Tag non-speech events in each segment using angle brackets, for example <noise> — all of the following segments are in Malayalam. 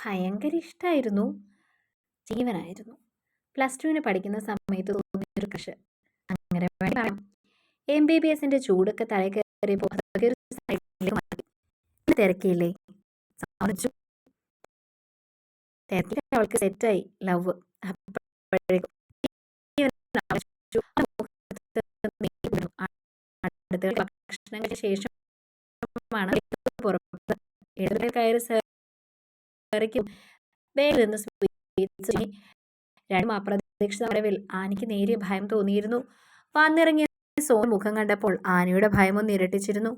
ഭയങ്കര ഇഷ്ടമായിരുന്നു ജീവനായിരുന്നു. പ്ലസ് ടുവിന് പഠിക്കുന്ന സമയത്ത് തോന്നിയൊരു ക്രഷ് അങ്ങനെ വേണം എം ബി ബി എസിന്റെ ചൂടൊക്കെ തലയിൽ തിരക്കിയില്ലേ അവൾക്ക് സെറ്റായി ലവ് അപ്പോഴേക്കും. <laughs> അടുത്ത ഭക്ഷണം കഴിച്ച ശേഷമാണ് കയറി സെറിക്കും വേഗം. രണ്ടും അപ്രതീക്ഷിത വരവിൽ ആനയ്ക്ക് നേരിയ ഭയം തോന്നിയിരുന്നു. വന്നിറങ്ങിയ സോൻ മുഖം കണ്ടപ്പോൾ ആനയുടെ ഭയമൊന്ന് ഇരട്ടിച്ചിരുന്നു.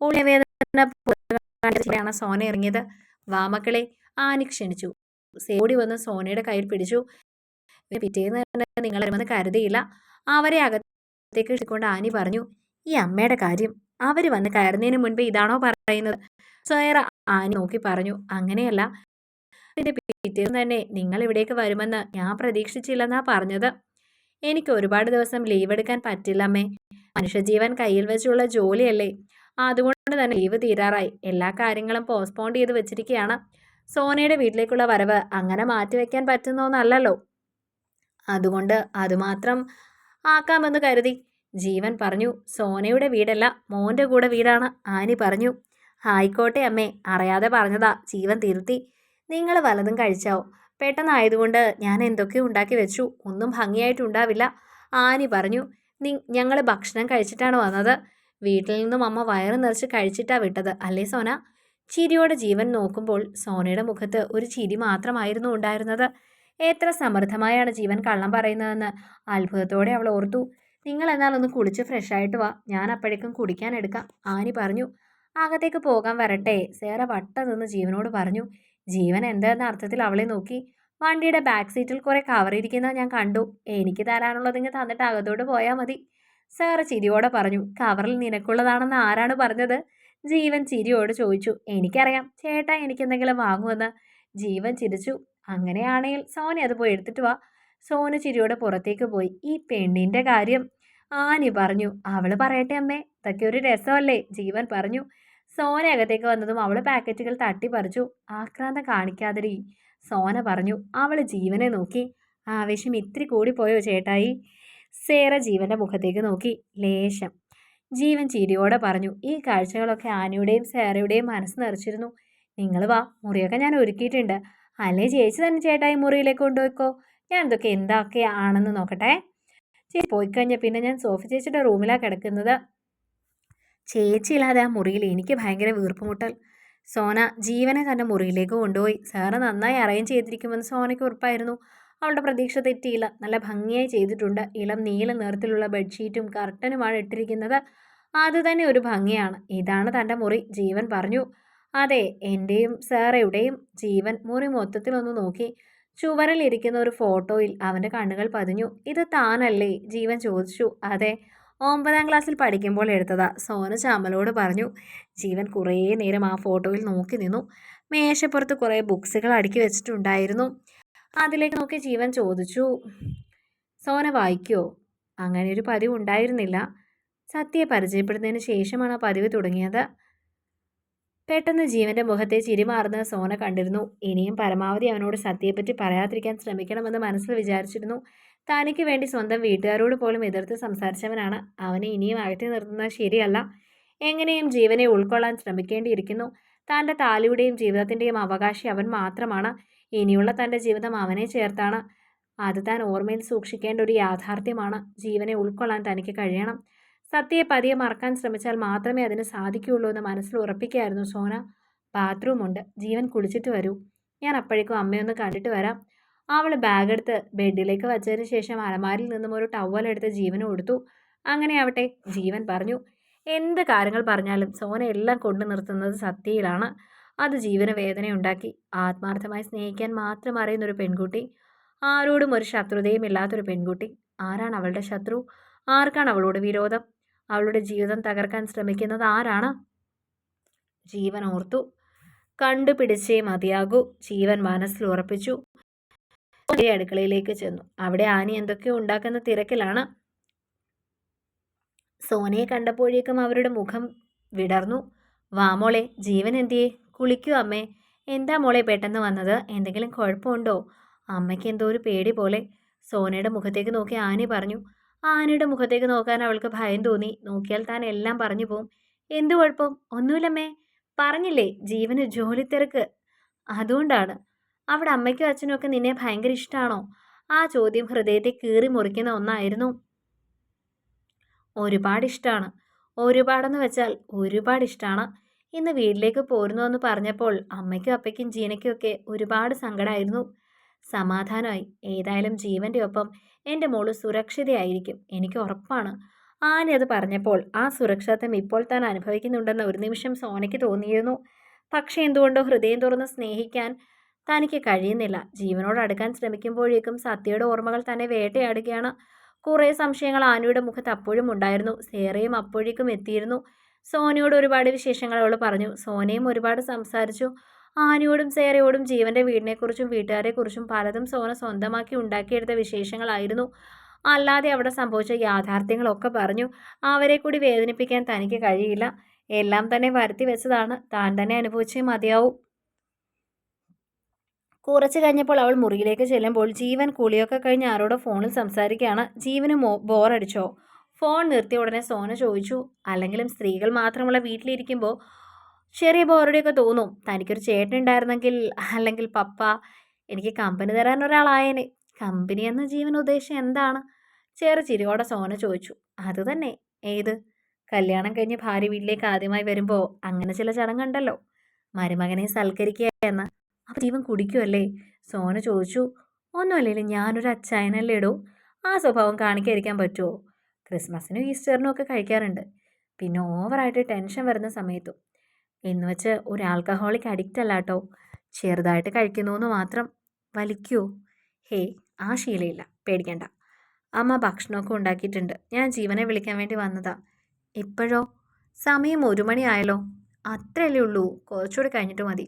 ഉള്ളിലെ വേദന പുറത്താണ് സോന ഇറങ്ങിയത്. വാമക്കളെ ആന ക്ഷണിച്ചു. സേടി വന്ന് സോനയുടെ കയ്യിൽ പിടിച്ചു. "ഇവർ പിറ്റേന്ന് നിങ്ങൾ വരുമെന്ന് കരുതിയില്ല. അവരെ അകത്തേക്ക് ഇട്ടുകൊണ്ട് ആനി പറഞ്ഞു ഈ അമ്മയുടെ കാര്യം അവർ വന്ന് കയറുന്നതിന് മുൻപ് ഇതാണോ പറയുന്നത്? സോയറ ആനി നോക്കി പറഞ്ഞു അങ്ങനെയല്ല. പിന്നെ പിറ്റേന്ന് തന്നെ നിങ്ങൾ ഇവിടേക്ക് വരുമെന്ന് ഞാൻ പ്രതീക്ഷിച്ചില്ലെന്നാ പറഞ്ഞത്. എനിക്ക് ഒരുപാട് ദിവസം ലീവ് എടുക്കാൻ പറ്റില്ലമ്മേ. മനുഷ്യജീവൻ കയ്യിൽ വെച്ചുള്ള ജോലിയല്ലേ. അതുകൊണ്ട് തന്നെ ലീവ് തീരാറായി. എല്ലാ കാര്യങ്ങളും പോസ്റ്റ്പോൺ ചെയ്ത് വെച്ചിരിക്കുകയാണ് സോനയുടെ വീട്ടിലേക്കുള്ള വരവ് അങ്ങനെ മാറ്റിവെക്കാൻ പറ്റുന്ന ഒന്നല്ലല്ലോ അതുകൊണ്ട് അതുമാത്രം ആക്കാമെന്ന് കരുതി. ജീവൻ പറഞ്ഞു സോനയുടെ വീടല്ല മോന്റെ കൂടെ വീടാണ് ആനി പറഞ്ഞു. ആയിക്കോട്ടെ അമ്മേ അറിയാതെ പറഞ്ഞതാ ജീവൻ തിരുത്തി. നിങ്ങൾ വലതും കഴിച്ചാവും. പെട്ടെന്നായതുകൊണ്ട് ഞാൻ എന്തൊക്കെയോ ഉണ്ടാക്കി വെച്ചു? ഒന്നും ഭംഗിയായിട്ടുണ്ടാവില്ല. ആനി പറഞ്ഞു നി ഞങ്ങൾ ഭക്ഷണം കഴിച്ചിട്ടാണ് വന്നത്. വീട്ടിൽ നിന്നും അമ്മ വയറ് നിറച്ച് കഴിച്ചിട്ടാ വിട്ടത് അല്ലേ സോന ചിരിയോടെ ജീവൻ നോക്കുമ്പോൾ സോനയുടെ മുഖത്ത് ഒരു ചിരി മാത്രമായിരുന്നു ഉണ്ടായിരുന്നത്. എത്ര സമൃദ്ധമായാണ് ജീവൻ കള്ളം പറയുന്നതെന്ന് അത്ഭുതത്തോടെ അവൾ ഓർത്തു. നിങ്ങൾ എന്നാൽ ഒന്ന് കുളിച്ച് ഫ്രഷ് ആയിട്ട് വാ. ഞാൻ അപ്പോഴേക്കും കുടിക്കാൻ എടുക്കാം ആനി പറഞ്ഞു. അകത്തേക്ക് പോകാൻ വരട്ടെ സേറ വട്ട നിന്ന് ജീവനോട് പറഞ്ഞു. ജീവൻ എന്തെന്ന അർത്ഥത്തിൽ അവളെ നോക്കി വണ്ടിയുടെ ബാക്ക് സീറ്റിൽ കുറെ കവർ ഇരിക്കുന്നത് ഞാൻ കണ്ടു. എനിക്ക് തരാനുള്ളതിങ്ങ് തന്നിട്ട് അകത്തോട്ട് പോയാൽ മതി. സാറ് ചിരിയോടെ പറഞ്ഞു കവറിൽ നിനക്കുള്ളതാണെന്ന് ആരാണ് പറഞ്ഞത്? ജീവൻ ചിരിയോട് ചോദിച്ചു എനിക്കറിയാം. ചേട്ടാ എനിക്കെന്തെങ്കിലും വാങ്ങുമെന്ന്. ജീവൻ ചിരിച്ചു അങ്ങനെയാണെങ്കിൽ സോനി അത് പോയി എടുത്തിട്ട് വാ. സോന ചിരിയോടെ പുറത്തേക്ക് പോയി. ഈ പെണ്ണിന്റെ കാര്യം ആനി പറഞ്ഞു. അവൾ പറയട്ടെ അമ്മേ. ഇതൊക്കെ ഒരു രസമല്ലേ? ജീവൻ പറഞ്ഞു സോന അകത്തേക്ക് വന്നതും അവൾ പാക്കറ്റുകൾ തട്ടി പറിച്ചു ആക്രാന്തം കാണിക്കാതിരി. സോന പറഞ്ഞു അവൾ ജീവനെ നോക്കി. ആവേശം ഇത്തിരി കൂടിപ്പോയോ ചേട്ടായി? സേറ ജീവന്റെ മുഖത്തേക്ക് നോക്കി. ലേശം. ജീവൻ ചിരിയോടെ പറഞ്ഞു ഈ കാഴ്ചകളൊക്കെ ആനയുടെയും സേറയുടെയും മനസ്സ് നിറച്ചിരുന്നു. നിങ്ങൾ വാ മുറിയൊക്കെ ഞാൻ ഒരുക്കിയിട്ടുണ്ട്. അല്ലേ ചേച്ചി തന്നെ ചേട്ടായി മുറിയിലേക്ക് കൊണ്ടുപോയിക്കോ? ഞാൻ ഇതൊക്കെ എന്തൊക്കെ ആണെന്ന് നോക്കട്ടെ. ചേച്ചി പോയി പിന്നെ ഞാൻ സോഫി ചേച്ചിയുടെ റൂമിലാണ് കിടക്കുന്നത്. ചേച്ചി ഇല്ലാതെ ആ മുറിയിൽ എനിക്ക് ഭയങ്കര വീർപ്പുമുട്ടൽ. സോന ജീവനെ തന്റെ മുറിയിലേക്ക് കൊണ്ടുപോയി. സാറ് നന്നായി അറേഞ്ച് ചെയ്തിരിക്കുമെന്ന് സോനയ്ക്ക് ഉറപ്പായിരുന്നു. അവളുടെ പ്രതീക്ഷ തെറ്റിയില്ല. നല്ല ഭംഗിയായി ചെയ്തിട്ടുണ്ട്. ഇളം നീല നിറത്തിലുള്ള ബെഡ്ഷീറ്റും കർട്ടനുമാണ് ഇട്ടിരിക്കുന്നത്. അത് തന്നെ ഒരു ഭംഗിയാണ്. ഇതാണ് തന്റെ മുറി. ജീവൻ പറഞ്ഞു. അതെ എന്റെയും സാറയുടെയും ജീവൻ മുറി മൊത്തത്തിലൊന്ന് നോക്കി. ചുവരിലിരിക്കുന്ന ഒരു ഫോട്ടോയിൽ അവന്റെ കണ്ണുകൾ പതിഞ്ഞു. ഇത് താനല്ലേ? ജീവൻ ചോദിച്ചു. അതെ ഒമ്പതാം ക്ലാസ്സിൽ പഠിക്കുമ്പോൾ എടുത്തതാ. സോന ചാമലോട് പറഞ്ഞു ജീവൻ കുറേ നേരം ആ ഫോട്ടോയിൽ നോക്കി നിന്നു. മേശപ്പുറത്ത് കുറേ ബുക്സുകൾ അടുക്കി വെച്ചിട്ടുണ്ടായിരുന്നു. അതിലേക്ക് നോക്കി ജീവൻ ചോദിച്ചു സോന വായിക്കുമോ അങ്ങനെ ഒരു പതിവ് ഉണ്ടായിരുന്നില്ല. സത്യയെ പരിചയപ്പെടുന്നതിന് ശേഷമാണ് ആ പതിവ് തുടങ്ങിയത്. പെട്ടെന്ന് ജീവന്റെ മുഖത്തെ ചിരി മാറുന്ന സോന കണ്ടിരുന്നു. ഇനിയും പരമാവധി അവനോട് സത്യയെപ്പറ്റി പറയാതിരിക്കാൻ ശ്രമിക്കണമെന്ന് മനസ്സിൽ വിചാരിച്ചിരുന്നു. തനിക്ക് വേണ്ടി സ്വന്തം വീട്ടുകാരോട് പോലും എതിർത്ത് സംസാരിച്ചവനാണ് അവനെ ഇനിയും അകറ്റി നിർത്തുന്നത് ശരിയല്ല. എങ്ങനെയും ജീവനെ ഉൾക്കൊള്ളാൻ ശ്രമിക്കേണ്ടിയിരിക്കുന്നു. തന്റെ താലിയുടെയും ജീവിതത്തിന്റെയും അവകാശി അവൻ മാത്രമാണ്. ഇനിയുള്ള തന്റെ ജീവിതം അവനെ ചേർത്താണ്. അത് താൻ ഓർമ്മയിൽ സൂക്ഷിക്കേണ്ട ഒരു യാഥാർത്ഥ്യമാണ്. ജീവനെ ഉൾക്കൊള്ളാൻ തനിക്ക് കഴിയണം. സത്യയെ പതിയെ മറക്കാൻ ശ്രമിച്ചാൽ മാത്രമേ അതിന് സാധിക്കുകയുള്ളൂ എന്ന് മനസ്സിൽ ഉറപ്പിക്കുകയായിരുന്നു സോന. ബാത്റൂമുണ്ട്. ജീവൻ കുളിച്ചിട്ട് വരൂ. ഞാൻ അപ്പോഴേക്കും അമ്മയൊന്ന് കണ്ടിട്ട് വരാം. അവൾ ബാഗ് എടുത്ത് ബെഡിലേക്ക് വച്ചതിന് ശേഷം അലമാരിൽ നിന്നും ഒരു ടവൽ എടുത്ത് ജീവന് കൊടുത്തു. അങ്ങനെ ആവട്ടെ ജീവൻ പറഞ്ഞു. എന്ത് കാര്യങ്ങൾ പറഞ്ഞാലും സോന എല്ലാം കൊണ്ടു നിർത്തുന്നത് സത്യയിലാണ്. അത് ജീവന വേദനയുണ്ടാക്കി. ആത്മാർത്ഥമായി സ്നേഹിക്കാൻ മാത്രം അറിയുന്ന ഒരു പെൺകുട്ടി. ആരോടും ഒരു ശത്രുതയും ഇല്ലാത്തൊരു പെൺകുട്ടി. ആരാണ് അവളുടെ ശത്രു? ആർക്കാണ് അവളോട് വിരോധം? അവളുടെ ജീവിതം തകർക്കാൻ ശ്രമിക്കുന്നത് ആരാണ്? ജീവൻ ഓർത്തു. കണ്ടുപിടിച്ചേ മതിയാകൂ. ജീവൻ മനസ്സിൽ ഉറപ്പിച്ചു. അടുക്കളയിലേക്ക് ചെന്നു. അവിടെ ആനി എന്തൊക്കെയോ ഉണ്ടാക്കുന്ന തിരക്കിലാണ്. സോനയെ കണ്ടപ്പോഴേക്കും അവരുടെ മുഖം വിടർന്നു. വാമോളെ ജീവൻ എന്തിയെ? കുളിക്കൂ അമ്മേ. എന്താ മോളെ പെട്ടെന്ന് വന്നത്? എന്തെങ്കിലും കുഴപ്പമുണ്ടോ? അമ്മയ്ക്ക് എന്തോ ഒരു പേടി പോലെ. സോനയുടെ മുഖത്തേക്ക് നോക്കി ആനി പറഞ്ഞു ആനയുടെ മുഖത്തേക്ക് നോക്കാൻ അവൾക്ക് ഭയം തോന്നി. നോക്കിയാൽ താൻ എല്ലാം പറഞ്ഞു പോവും. എന്തു കുഴപ്പം? ഒന്നുമില്ലമ്മേ. പറഞ്ഞില്ലേ ജീവന് ജോലി തിരക്ക് അതുകൊണ്ടാണ്. അവിടെ അമ്മയ്ക്കും അച്ഛനും ഒക്കെ നിന്നെ ഭയങ്കര ഇഷ്ടമാണോ ആ ചോദ്യം ഹൃദയത്തെ കീറി മുറിക്കുന്ന ഒന്നായിരുന്നു. ഒരുപാട് ഇഷ്ടമാണ് ഒരുപാടെന്ന് വെച്ചാൽ ഒരുപാട് ഇഷ്ടമാണ് ഇന്ന് വീട്ടിലേക്ക് പോരുന്നു എന്ന് പറഞ്ഞപ്പോൾ അമ്മയ്ക്കും അപ്പയ്ക്കും ജീനയ്ക്കും ഒക്കെ ഒരുപാട് സങ്കടമായിരുന്നു സമാധാനമായി. ഏതായാലും ജീവന്റെ ഒപ്പം എന്റെ മോൾ സുരക്ഷിതയായിരിക്കും. എനിക്ക് ഉറപ്പാണ്. ആനി അത് പറഞ്ഞപ്പോൾ ആ സുരക്ഷിതത്വം ഇപ്പോൾ താൻ അനുഭവിക്കുന്നുണ്ടെന്ന് ഒരു നിമിഷം സോനയ്ക്ക് തോന്നിയിരുന്നു. പക്ഷേ എന്തുകൊണ്ടോ ഹൃദയം തുറന്ന് സ്നേഹിക്കാൻ തനിക്ക് കഴിയുന്നില്ല. ജീവനോട് അടുക്കാൻ ശ്രമിക്കുമ്പോഴേക്കും സത്യയുടെ ഓർമ്മകൾ തന്നെ വേട്ടയാടുകയാണ്. കുറേ സംശയങ്ങൾ ആനയുടെ മുഖത്ത് അപ്പോഴും ഉണ്ടായിരുന്നു. സേറയും അപ്പോഴേക്കും എത്തിയിരുന്നു. സോനയോട് ഒരുപാട് വിശേഷങ്ങൾ അവൾ പറഞ്ഞു. സോനയും ഒരുപാട് സംസാരിച്ചു. ആനയോടും സേറയോടും ജീവന്റെ വീടിനെക്കുറിച്ചും വീട്ടുകാരെക്കുറിച്ചും പലതും സോന സ്വന്തമാക്കി ഉണ്ടാക്കിയെടുത്ത വിശേഷങ്ങളായിരുന്നു. അല്ലാതെ അവിടെ സംഭവിച്ച യാഥാർത്ഥ്യങ്ങളൊക്കെ പറഞ്ഞു. അവരെ കൂടി വേദനിപ്പിക്കാൻ തനിക്ക് കഴിയില്ല. എല്ലാം തന്നെ വരുത്തി വെച്ചതാണ്. താൻ തന്നെ അനുഭവിച്ചേ മതിയാവും. കുറച്ച് കഴിഞ്ഞപ്പോൾ അവൾ മുറിയിലേക്ക് ചെല്ലുമ്പോൾ ജീവൻ കുളിയൊക്കെ കഴിഞ്ഞ് ആരോടോ ഫോണിൽ സംസാരിക്കുകയാണ്. ജീവന് ബോറടിച്ചോ? ഫോൺ നിർത്തിയ ഉടനെ സോന ചോദിച്ചു. അല്ലെങ്കിലും സ്ത്രീകൾ മാത്രമുള്ള വീട്ടിലിരിക്കുമ്പോൾ ചെറിയ ബോറടിയൊക്കെ തോന്നും. തനിക്കൊരു ചേട്ടൻ ഉണ്ടായിരുന്നെങ്കിൽ അല്ലെങ്കിൽ പപ്പ. എനിക്ക് കമ്പനി തരാൻ ഒരാളായേനെ. കമ്പനി എന്ന ജീവൻ ഉദ്ദേശം എന്താണ്? ചെറു ചിരിയോടെ സോന ചോദിച്ചു. അത് തന്നെ. ഏത്? കല്യാണം കഴിഞ്ഞ് ഭാര്യ വീട്ടിലേക്ക് ആദ്യമായി വരുമ്പോൾ അങ്ങനെ ചില ചടങ്ങുണ്ടല്ലോ. മരുമകനെ സൽക്കരിക്കുക എന്ന്. അപ്പം ജീവൻ കുടിക്കുമല്ലേ സോന ചോദിച്ചു. ഒന്നുമല്ലേ ഞാനൊരു അച്ചായനല്ലേ ഇടൂ ആ സ്വഭാവം കാണിക്കാതിരിക്കാൻ പറ്റുമോ ക്രിസ്മസിനും ഈസ്റ്ററിനും ഒക്കെ കഴിക്കാറുണ്ട്. പിന്നെ ഓവറായിട്ട് ടെൻഷൻ വരുന്ന സമയത്തും. എന്ന് വെച്ച് ഒരു ആൽക്കഹോളിക് അഡിക്റ്റ് അല്ല കേട്ടോ. ചെറുതായിട്ട് കഴിക്കുന്നു എന്ന് മാത്രം വലിക്കൂ. ഹേ ആ ശീലയില്ല. പേടിക്കണ്ട. അമ്മ ഭക്ഷണമൊക്കെ ഉണ്ടാക്കിയിട്ടുണ്ട്. ഞാൻ ജീവനെ വിളിക്കാൻ വേണ്ടി വന്നതാ. ഇപ്പോഴോ സമയം ഒരു മണിയായല്ലോ അത്രയല്ലേ ഉള്ളൂ. കുറച്ചുകൂടി കഴിഞ്ഞിട്ട് മതി.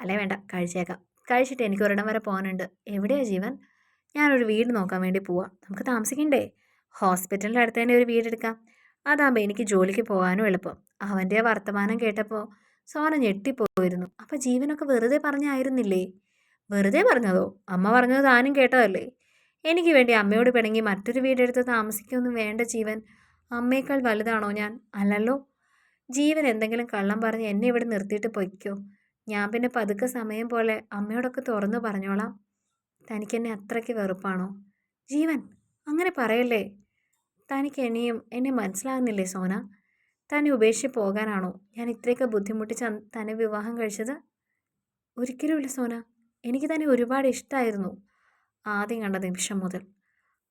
അല്ലേ വേണ്ട കഴിച്ചേക്കാം. കഴിച്ചിട്ട് എനിക്ക് ഒരിടം വരെ പോകാനുണ്ട്. എവിടെയാണ് ജീവൻ? ഞാനൊരു വീട് നോക്കാൻ വേണ്ടി പോവാം. നമുക്ക് താമസിക്കണ്ടേ? ഹോസ്പിറ്റലിന്റെ അടുത്ത് തന്നെ ഒരു വീടെടുക്കാം അതാകുമ്പോൾ എനിക്ക് ജോലിക്ക് പോകാനും എളുപ്പം. അവന്റെ വർത്തമാനം കേട്ടപ്പോൾ സോന ഞെട്ടിപ്പോയിരുന്നു. അപ്പം ജീവനൊക്കെ വെറുതെ പറഞ്ഞായിരുന്നില്ലേ? വെറുതെ പറഞ്ഞതോ? അമ്മ പറഞ്ഞത് താനും കേട്ടതല്ലേ? എനിക്ക് വേണ്ടി അമ്മയോട് പിണങ്ങി മറ്റൊരു വീടെടുത്ത് താമസിക്കൊന്നും വേണ്ട ജീവൻ. അമ്മയേക്കാൾ വലുതാണോ ഞാൻ? അല്ലല്ലോ. ജീവൻ എന്തെങ്കിലും കള്ളം പറഞ്ഞ് എന്നെ ഇവിടെ നിർത്തിയിട്ട് പൊയ്ക്കോ. ഞാൻ പിന്നെ പതുക്കെ സമയം പോലെ അമ്മയോടൊക്കെ തുറന്നു പറഞ്ഞോളാം. തനിക്കെന്നെ അത്രയ്ക്ക് വെറുപ്പാണോ? ജീവൻ അങ്ങനെ പറയല്ലേ? തനിക്ക് ഇനിയും എന്നെ മനസ്സിലാകുന്നില്ലേ സോന? തന്നെ ഉപേക്ഷിച്ച് പോകാനാണോ ഞാൻ ഇത്രയൊക്കെ ബുദ്ധിമുട്ടിച്ച് തന്നെ വിവാഹം കഴിച്ചത്? ഒരിക്കലുമില്ല സോന. എനിക്ക് തന്നെ ഒരുപാട് ഇഷ്ടമായിരുന്നു ആദ്യം കണ്ട നിമിഷം മുതൽ.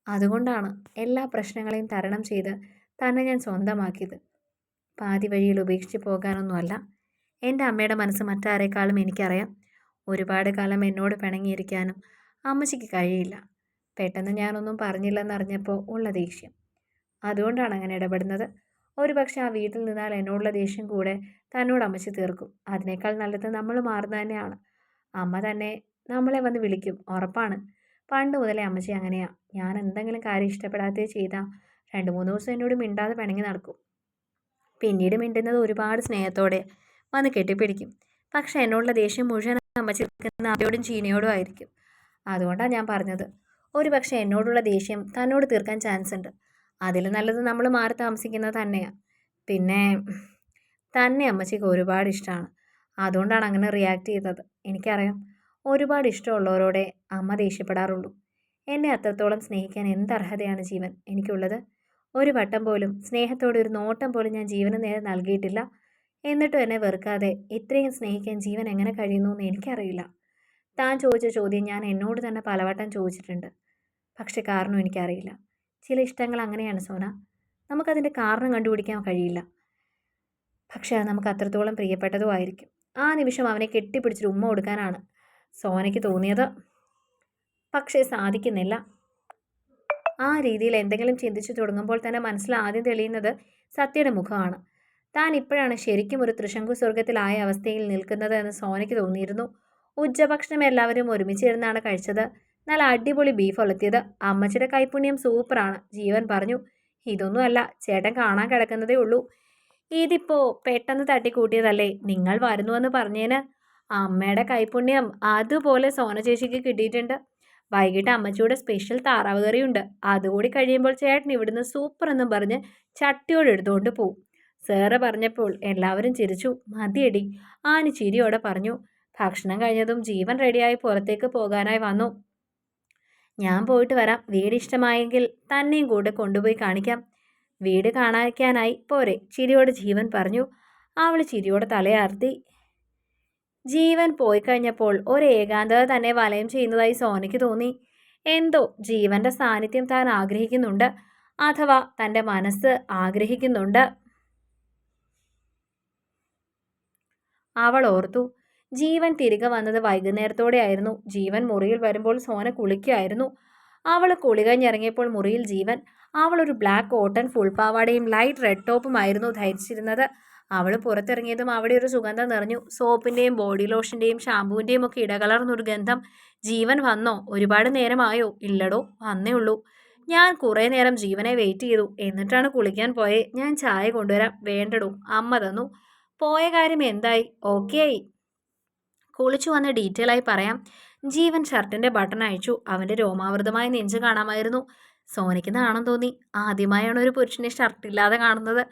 അതുകൊണ്ടാണ് എല്ലാ പ്രശ്നങ്ങളെയും തരണം ചെയ്ത് തന്നെ ഞാൻ സ്വന്തമാക്കിയത്. പാതി വഴിയിൽ ഉപേക്ഷിച്ച് പോകാനൊന്നുമല്ല. എന്റെ അമ്മയുടെ മനസ്സ് മറ്റാരേക്കാളും എനിക്കറിയാം. ഒരുപാട് കാലം എന്നോട് പിണങ്ങിയിരിക്കാനും അമ്മച്ചിക്ക് കഴിയില്ല. പെട്ടെന്ന് ഞാനൊന്നും പറഞ്ഞില്ലെന്നറിഞ്ഞപ്പോൾ ഉള്ള ദേഷ്യം. അതുകൊണ്ടാണ് അങ്ങനെ ഇടപെടുന്നത്. ഒരുപക്ഷെ ആ വീട്ടിൽ നിന്നാൽ എന്നോടുള്ള ദേഷ്യം കൂടെ തന്നോട് അമ്മച്ചി തീർക്കും. അതിനേക്കാൾ നല്ലത് നമ്മൾ മാറുന്നത് തന്നെയാണ്. അമ്മ തന്നെ നമ്മളെ വന്ന് വിളിക്കും. ഉറപ്പാണ്. പണ്ട് മുതലേ അമ്മച്ചി അങ്ങനെയാ. ഞാൻ എന്തെങ്കിലും കാര്യം ഇഷ്ടപ്പെടാതെ ചെയ്താൽ രണ്ട് മൂന്ന് ദിവസം എന്നോട് മിണ്ടാതെ പിണങ്ങി നടക്കും. പിന്നീട് മിണ്ടുന്നത് ഒരുപാട് സ്നേഹത്തോടെ വന്ന് കെട്ടിപ്പിടിക്കും. പക്ഷെ എന്നോടുള്ള ദേഷ്യം മുഴുവൻ അമ്മച്ചി നിൽക്കുന്ന അവയോടും ചീനയോടും ആയിരിക്കും. അതുകൊണ്ടാണ് ഞാൻ പറഞ്ഞത്. ഒരു പക്ഷേ എന്നോടുള്ള ദേഷ്യം തന്നോട് തീർക്കാൻ ചാൻസ് ഉണ്ട്. അതിൽ നല്ലത് നമ്മൾ മാറി താമസിക്കുന്നത് തന്നെയാണ് പിന്നെ തന്നെ അമ്മച്ചിക്ക് ഒരുപാട് ഇഷ്ടമാണ് അതുകൊണ്ടാണ് അങ്ങനെ റിയാക്ട് ചെയ്തത്. എനിക്കറിയാം. ഒരുപാട് ഇഷ്ടമുള്ളവരോടെ അമ്മ ദേഷ്യപ്പെടാറുള്ളൂ. എന്നെ അത്രത്തോളം സ്നേഹിക്കാൻ എന്ത് അർഹതയാണ് ജീവൻ? എനിക്കുള്ളത് ഒരു വട്ടം പോലും സ്നേഹത്തോടെ ഒരു നോട്ടം പോലും ഞാൻ ജീവന് നേരെ നൽകിയിട്ടില്ല. എന്നിട്ടും എന്നെ വെറുക്കാതെ ഇത്രയും സ്നേഹിക്കാൻ ജീവൻ എങ്ങനെ കഴിയുന്നു എന്ന് എനിക്കറിയില്ല. താൻ ചോദിച്ച ചോദ്യം ഞാൻ എന്നോട് തന്നെ പലവട്ടം ചോദിച്ചിട്ടുണ്ട്. പക്ഷെ കാരണം എനിക്കറിയില്ല. ചില ഇഷ്ടങ്ങൾ അങ്ങനെയാണ് സോന. നമുക്കതിന്റെ കാരണം കണ്ടുപിടിക്കാൻ കഴിയില്ല. പക്ഷേ അത് നമുക്ക് അത്രത്തോളം പ്രിയപ്പെട്ടതും ആയിരിക്കും. ആ നിമിഷം അവനെ കെട്ടിപ്പിടിച്ചൊരു ഉമ്മ കൊടുക്കാനാണ് സോനയ്ക്ക് തോന്നിയത്. പക്ഷേ സാധിക്കുന്നില്ല. ആ രീതിയിൽ എന്തെങ്കിലും ചിന്തിച്ചു തുടങ്ങുമ്പോൾ തന്നെ മനസ്സിൽ ആദ്യം തെളിയുന്നത് സത്യയുടെ മുഖമാണ്. താൻ ഇപ്പോഴാണ് ശരിക്കും ഒരു തൃശങ്കു സ്വർഗത്തിലായ അവസ്ഥയിൽ നിൽക്കുന്നത് എന്ന് സോനയ്ക്ക് തോന്നിയിരുന്നു. ഉച്ചഭക്ഷണം എല്ലാവരും ഒരുമിച്ചിരുന്നാണ് കഴിച്ചത്. നല്ല അടിപൊളി ബീഫ് ഒലത്തിയത്. അമ്മച്ചിയുടെ കൈപ്പുണ്യം സൂപ്പറാണ് ജീവൻ പറഞ്ഞു. ഇതൊന്നുമല്ല ചേട്ടൻ കാണാൻ കിടക്കുന്നതേ ഉള്ളൂ. ഇതിപ്പോ പെട്ടെന്ന് തട്ടിക്കൂട്ടിയതല്ലേ? നിങ്ങൾ വരുന്നുവെന്ന് പറഞ്ഞേന്. അമ്മയുടെ കൈപുണ്യം അതുപോലെ സോന ചേച്ചിക്ക് കിട്ടിയിട്ടുണ്ട്. വൈകിട്ട് അമ്മച്ചിയുടെ സ്പെഷ്യൽ താറാവ് കറിയുണ്ട്. അതുകൂടി കഴിയുമ്പോൾ ചേട്ടൻ ഇവിടുന്ന് സൂപ്പർ എന്നും പറഞ്ഞ് ചട്ടിയോട് എടുത്തുകൊണ്ട് പോവും. സാറ് പറഞ്ഞപ്പോൾ എല്ലാവരും ചിരിച്ചു. മതിയടി ആന് ചിരിയോടെ പറഞ്ഞു. ഭക്ഷണം കഴിഞ്ഞതും ജീവൻ റെഡിയായി പുറത്തേക്ക് പോകാനായി വന്നു. ഞാൻ പോയിട്ട് വരാം. വീട് ഇഷ്ടമായെങ്കിൽ തന്നെയും കൂടെ കൊണ്ടുപോയി കാണിക്കാം. വീട് കാണാനായി പോരെ ചിരിയോട് ജീവൻ പറഞ്ഞു. അവൾ ചിരിയോടെ തലയാർത്തി ജീവൻ പോയി കഴിഞ്ഞപ്പോൾ ഒരു ഏകാന്തത തന്നെ വലയം ചെയ്യുന്നതായി സോനയ്ക്ക് തോന്നി. എന്തോ ജീവന്റെ സാന്നിധ്യം താൻ ആഗ്രഹിക്കുന്നുണ്ട് അഥവാ തന്റെ മനസ്സ് ആഗ്രഹിക്കുന്നുണ്ട്. അവൾ ഓർത്തു. ജീവൻ തിരികെ വന്നത് വൈകുന്നേരത്തോടെയായിരുന്നു. ജീവൻ മുറിയിൽ വരുമ്പോൾ സോന കുളിക്കുമായിരുന്നു അവൾ കുളി കഴിഞ്ഞിറങ്ങിയപ്പോൾ മുറിയിൽ ജീവൻ. അവൾ ഒരു ബ്ലാക്ക് കോട്ടൺ ഫുൾ പാവാടയും ലൈറ്റ് റെഡ് ടോപ്പും ആയിരുന്നു ധരിച്ചിരുന്നത്. അവൾ പുറത്തിറങ്ങിയതും അവിടെ ഒരു സുഗന്ധം നിറഞ്ഞു. സോപ്പിന്റെയും ബോഡി ലോഷന്റെയും ഷാമ്പുവിന്റെയും ഒക്കെ ഇടകലർന്നൊരു ഗന്ധം. ജീവൻ വന്നോ? ഒരുപാട് നേരമായോ? ഇല്ലടോ വന്നേ ഉള്ളൂ. ഞാൻ കുറേ നേരം ജീവനെ വെയിറ്റ് ചെയ്തു. എന്നിട്ടാണ് കുളിക്കാൻ പോയേ. ഞാൻ ചായ കൊണ്ടുവരാം. വേണ്ടടോ അമ്മ തന്നു. പോയ കാര്യം എന്തായി? ഓക്കെ ആയി കുളിച്ചു വന്ന് ഡീറ്റെയിൽ ആയി പറയാം. ജീവൻ ഷർട്ടിന്റെ ബട്ടൺ അയച്ചു അവന്റെ രോമാവൃതമായ നെഞ്ച് കാണാമായിരുന്നു. സോനയ്ക്ക് നാണം തോന്നി. ആദ്യമായാണ് ഒരു പുരുഷനെ ഷർട്ടില്ലാതെ കാണുന്നത്.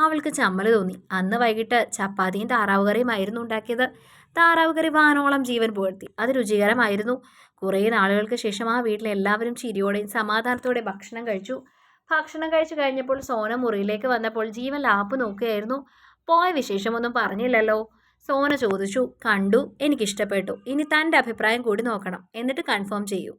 അവൾക്ക് ചമ്മൽ തോന്നി. അന്ന് വൈകിട്ട് ചപ്പാത്തിയും താറാവ് കറിയുമായിരുന്നു ഉണ്ടാക്കിയത്. താറാവ് കറി വാനോളം ജീവൻ പുകഴ്ത്തി. അത് രുചികരമായിരുന്നു. കുറേ നാളുകൾക്ക് ശേഷം ആ വീട്ടിലെ എല്ലാവരും ചിരിയോടെയും സമാധാനത്തോടെ ഭക്ഷണം കഴിച്ചു. ഭക്ഷണം കഴിച്ചു കഴിഞ്ഞപ്പോൾ സോന മുറിയിലേക്ക് വന്നപ്പോൾ ജീവൻ ലാപ്പ് നോക്കുകയായിരുന്നു. പോയ വിശേഷമൊന്നും പറഞ്ഞില്ലല്ലോ. സോന ചോദിച്ചു കണ്ടു എനിക്കിഷ്ടപ്പെട്ടു. ഇനി തന്റെ അഭിപ്രായം കൂടി നോക്കണം. എന്നിട്ട് കൺഫേം ചെയ്യൂ.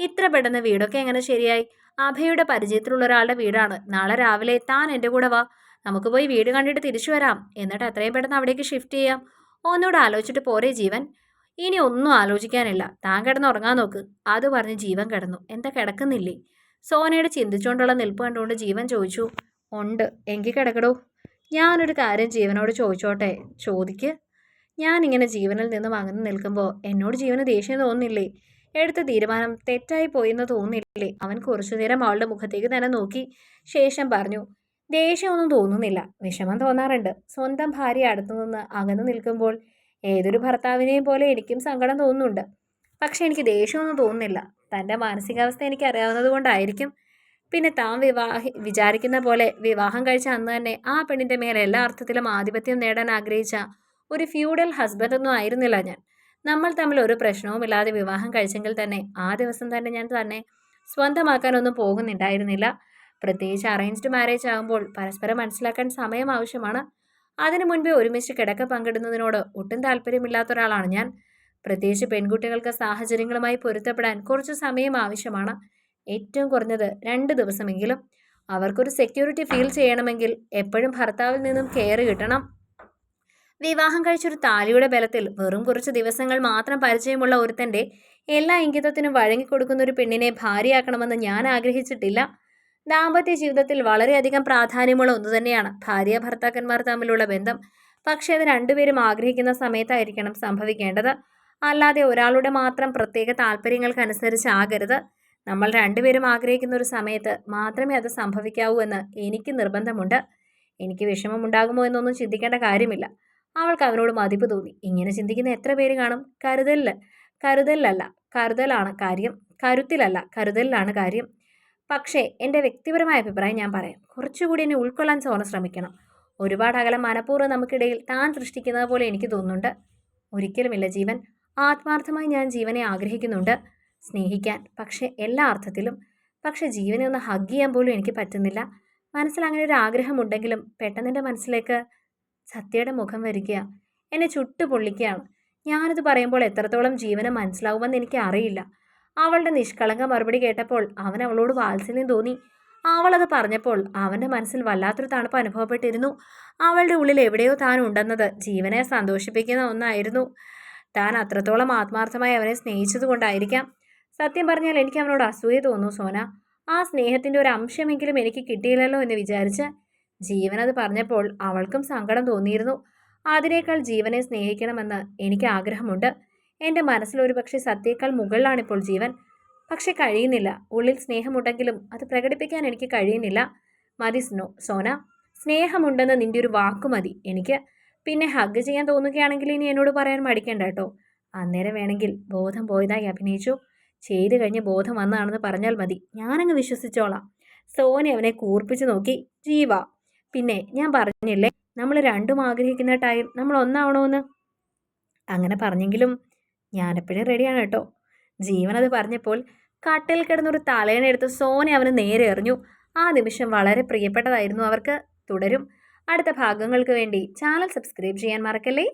ഇത്ര പെട്ടെന്ന് വീടൊക്കെ എങ്ങനെ ശരിയായി? അഭയുടെ പരിചയത്തിലുള്ള ഒരാളുടെ വീടാണ്. നാളെ രാവിലെ താൻ എന്റെ കൂടെ വാ. നമുക്ക് പോയി വീട് കണ്ടിട്ട് തിരിച്ചു വരാം. എന്നിട്ട് എത്രയും പെട്ടെന്ന് അവിടേക്ക് ഷിഫ്റ്റ് ചെയ്യാം. ഒന്നുകൂടെ ആലോചിച്ചിട്ട് പോരേ ജീവൻ. ഇനി ഒന്നും ആലോചിക്കാനില്ല. താൻ കിടന്ന് ഉറങ്ങാൻ നോക്ക്. അത് പറഞ്ഞ് ജീവൻ കിടന്നു. എന്താ കിടക്കുന്നില്ലേ? സോനയുടെ ചിന്തിച്ചുകൊണ്ടുള്ള നിൽപ്പ് കണ്ടുകൊണ്ട് ജീവൻ ചോദിച്ചു ഉണ്ട്. എങ്കിൽ കിടക്കടോ. ഞാനൊരു കാര്യം ജീവനോട് ചോദിച്ചോട്ടെ? ചോദിക്ക്. ഞാനിങ്ങനെ ജീവനിൽ നിന്ന് വാങ്ങുന്നു നിൽക്കുമ്പോൾ എന്നോട് ജീവന് ദേഷ്യം തോന്നുന്നില്ലേ എടുത്ത തീരുമാനം തെറ്റായി പോയെന്ന് തോന്നുന്നില്ലേ അവൻ കുറച്ചു നേരം അവളുടെ മുഖത്തേക്ക് തന്നെ നോക്കി. ശേഷം പറഞ്ഞു ദേഷ്യമൊന്നും തോന്നുന്നില്ല. വിഷമം തോന്നാറുണ്ട്. സ്വന്തം ഭാര്യ അടുത്തു നിന്ന് അകന്നു നിൽക്കുമ്പോൾ ഏതൊരു ഭർത്താവിനെയും പോലെ എനിക്കും സങ്കടം തോന്നുന്നുണ്ട്. പക്ഷെ എനിക്ക് ദേഷ്യമൊന്നും തോന്നുന്നില്ല. തന്റെ മാനസികാവസ്ഥ എനിക്ക് അറിയാവുന്നത് കൊണ്ടായിരിക്കും. പിന്നെ താൻ വിവാഹി വിചാരിക്കുന്ന പോലെ വിവാഹം കഴിച്ച അന്ന് തന്നെ ആ പെണ്ണിന്റെ മേലെ എല്ലാ അർത്ഥത്തിലും ആധിപത്യം നേടാൻ ആഗ്രഹിച്ച ഒരു ഫ്യൂഡൽ ഹസ്ബൻഡ് ഒന്നും ആയിരുന്നില്ല ഞാൻ. നമ്മൾ തമ്മിൽ ഒരു പ്രശ്നവുമില്ലാതെ വിവാഹം കഴിച്ചെങ്കിൽ തന്നെ ആ ദിവസം തന്നെ ഞാൻ തന്നെ സ്വന്തമാക്കാനൊന്നും പോകുന്നുണ്ടായിരുന്നില്ല. പ്രത്യേകിച്ച് അറേഞ്ച്ഡ് മാരേജ് ആകുമ്പോൾ പരസ്പരം മനസ്സിലാക്കാൻ സമയം ആവശ്യമാണ്. അതിനു മുൻപേ ഒരുമിച്ച് കിടക്ക പങ്കിടുന്നതിനോട് ഒട്ടും താല്പര്യമില്ലാത്ത ഒരാളാണ് ഞാൻ. പ്രത്യേകിച്ച് പെൺകുട്ടികൾക്ക് സാഹചര്യങ്ങളുമായി പൊരുത്തപ്പെടാൻ കുറച്ച് സമയം ആവശ്യമാണ്. ഏറ്റവും കുറഞ്ഞത് രണ്ട് ദിവസമെങ്കിലും അവർക്കൊരു സെക്യൂരിറ്റി ഫീൽ ചെയ്യണമെങ്കിൽ എപ്പോഴും ഭർത്താവിൽ നിന്നും കെയർ കിട്ടണം. വിവാഹം കഴിച്ചൊരു താലിയുടെ ബലത്തിൽ വെറും കുറച്ച് ദിവസങ്ങൾ മാത്രം പരിചയമുള്ള ഒരുത്തന്റെ എല്ലാ ഇംഗിതത്തിനും വഴങ്ങിക്കൊടുക്കുന്ന ഒരു പെണ്ണിനെ ഭാര്യയാക്കണമെന്ന് ഞാൻ ആഗ്രഹിച്ചിട്ടില്ല. ദാമ്പത്യ ജീവിതത്തിൽ വളരെയധികം പ്രാധാന്യമുള്ള ഒന്ന് തന്നെയാണ് ഭാര്യ ഭർത്താക്കന്മാർ തമ്മിലുള്ള ബന്ധം. പക്ഷേ അത് രണ്ടുപേരും ആഗ്രഹിക്കുന്ന സമയത്തായിരിക്കണം സംഭവിക്കേണ്ടത്. അല്ലാതെ ഒരാളുടെ മാത്രം പ്രത്യേക താല്പര്യങ്ങൾക്കനുസരിച്ചാകരുത് നമ്മൾ രണ്ടുപേരും ആഗ്രഹിക്കുന്ന ഒരു സമയത്ത് മാത്രമേ അത് സംഭവിക്കാവൂ എന്ന് എനിക്ക് നിർബന്ധമുണ്ട്. എനിക്ക് വിഷമമുണ്ടാകുമോ എന്നൊന്നും ചിന്തിക്കേണ്ട കാര്യമില്ല. അവൾക്ക് അവനോട് മതിപ്പ് തോന്നി. ഇങ്ങനെ ചിന്തിക്കുന്ന എത്ര പേര് കാണും? കരുതലിൽ കരുതലല്ല. കരുതലാണ് കാര്യം. കരുത്തിലല്ല. കരുതലിലാണ് കാര്യം. പക്ഷേ എന്റെ വ്യക്തിപരമായ അഭിപ്രായം ഞാൻ പറയാം. കുറച്ചുകൂടി എന്നെ ഉൾക്കൊള്ളാൻ സോന ശ്രമിക്കണം. ഒരുപാട് അകലം മനഃപൂർവം നമുക്കിടയിൽ താൻ സൃഷ്ടിക്കുന്നത് പോലെ എനിക്ക് തോന്നുന്നുണ്ട്. ഒരിക്കലുമില്ല ജീവൻ. ആത്മാർത്ഥമായി ഞാൻ ജീവനെ ആഗ്രഹിക്കുന്നുണ്ട്. സ്നേഹിക്കാൻ പക്ഷേ എല്ലാ അർത്ഥത്തിലും. പക്ഷെ ജീവനെ ഒന്ന് ഹഗ് ചെയ്യാൻ പോലും എനിക്ക് പറ്റുന്നില്ല. മനസ്സിൽ അങ്ങനെ ഒരു ആഗ്രഹമുണ്ടെങ്കിലും പെട്ടെന്നെന്റെ മനസ്സിലേക്ക് സത്യയുടെ മുഖം വരിക എന്നെ ചുട്ടു പൊള്ളിക്കുകയാണ്. ഞാനത് പറയുമ്പോൾ എത്രത്തോളം ജീവനെ മനസ്സിലാവുമെന്ന് എനിക്ക് അറിയില്ല. അവളുടെ നിഷ്കളങ്ക മറുപടി കേട്ടപ്പോൾ അവൻ അവളോട് വാത്സല്യം തോന്നി. അവളത് പറഞ്ഞപ്പോൾ അവന്റെ മനസ്സിൽ വല്ലാത്തൊരു തണുപ്പ് അനുഭവപ്പെട്ടിരുന്നു. അവളുടെ ഉള്ളിൽ എവിടെയോ താൻ ഉണ്ടെന്നത് ജീവനെ സന്തോഷിപ്പിക്കുന്ന ഒന്നായിരുന്നു. താൻ അത്രത്തോളം ആത്മാർത്ഥമായി അവനെ സ്നേഹിച്ചതുകൊണ്ടായിരിക്കാം. സത്യം പറഞ്ഞാൽ എനിക്ക് അവനോട് അസൂയ തോന്നു സോന. ആ സ്നേഹത്തിന്റെ ഒരു അംശമെങ്കിലും എനിക്ക് കിട്ടിയില്ലല്ലോ എന്ന് വിചാരിച്ച് ജീവൻ അത് പറഞ്ഞപ്പോൾ അവൾക്കും സങ്കടം തോന്നിയിരുന്നു. അതിനേക്കാൾ ജീവനെ സ്നേഹിക്കണമെന്ന് എനിക്ക് ആഗ്രഹമുണ്ട്. എന്റെ മനസ്സിൽ ഒരു പക്ഷേ സത്യേക്കാൾ മുകളിലാണിപ്പോൾ ജീവൻ. പക്ഷെ കഴിയുന്നില്ല. ഉള്ളിൽ സ്നേഹമുണ്ടെങ്കിലും അത് പ്രകടിപ്പിക്കാൻ എനിക്ക് കഴിയുന്നില്ല. മതി സ്നോ സോന. സ്നേഹമുണ്ടെന്ന് നിന്റെ ഒരു വാക്ക് മതി എനിക്ക്. പിന്നെ ഹഗ് ചെയ്യാൻ തോന്നുകയാണെങ്കിൽ ഇനി എന്നോട് പറയാൻ മടിക്കണ്ട കേട്ടോ. അന്നേരം വേണമെങ്കിൽ ബോധം പോയതായി അഭിനയിച്ചു. ചെയ്തു കഴിഞ്ഞ് ബോധം വന്നാണെന്ന് പറഞ്ഞാൽ മതി. ഞാനങ്ങ് വിശ്വസിച്ചോളാം. സോനി അവനെ കൂർപ്പിച്ചു നോക്കി. ജീവ പിന്നെ ഞാൻ പറഞ്ഞില്ലേ നമ്മൾ രണ്ടും ആഗ്രഹിക്കുന്ന ടൈം നമ്മൾ ഒന്നാവണമെന്ന് അങ്ങനെ പറഞ്ഞെങ്കിലും ഞാനെപ്പോഴും റെഡിയാണ് കേട്ടോ. ജീവൻ അത് പറഞ്ഞപ്പോൾ കട്ടിൽ കിടന്നൊരു തലേനെടുത്ത് സോനി അവന് നേരെ എറിഞ്ഞു. ആ നിമിഷം വളരെ പ്രിയപ്പെട്ടതായിരുന്നു അവർക്ക്. തുടരും. അടുത്ത ഭാഗങ്ങൾക്ക് വേണ്ടി ചാനൽ സബ്സ്ക്രൈബ് ചെയ്യാൻ മറക്കല്ലേ?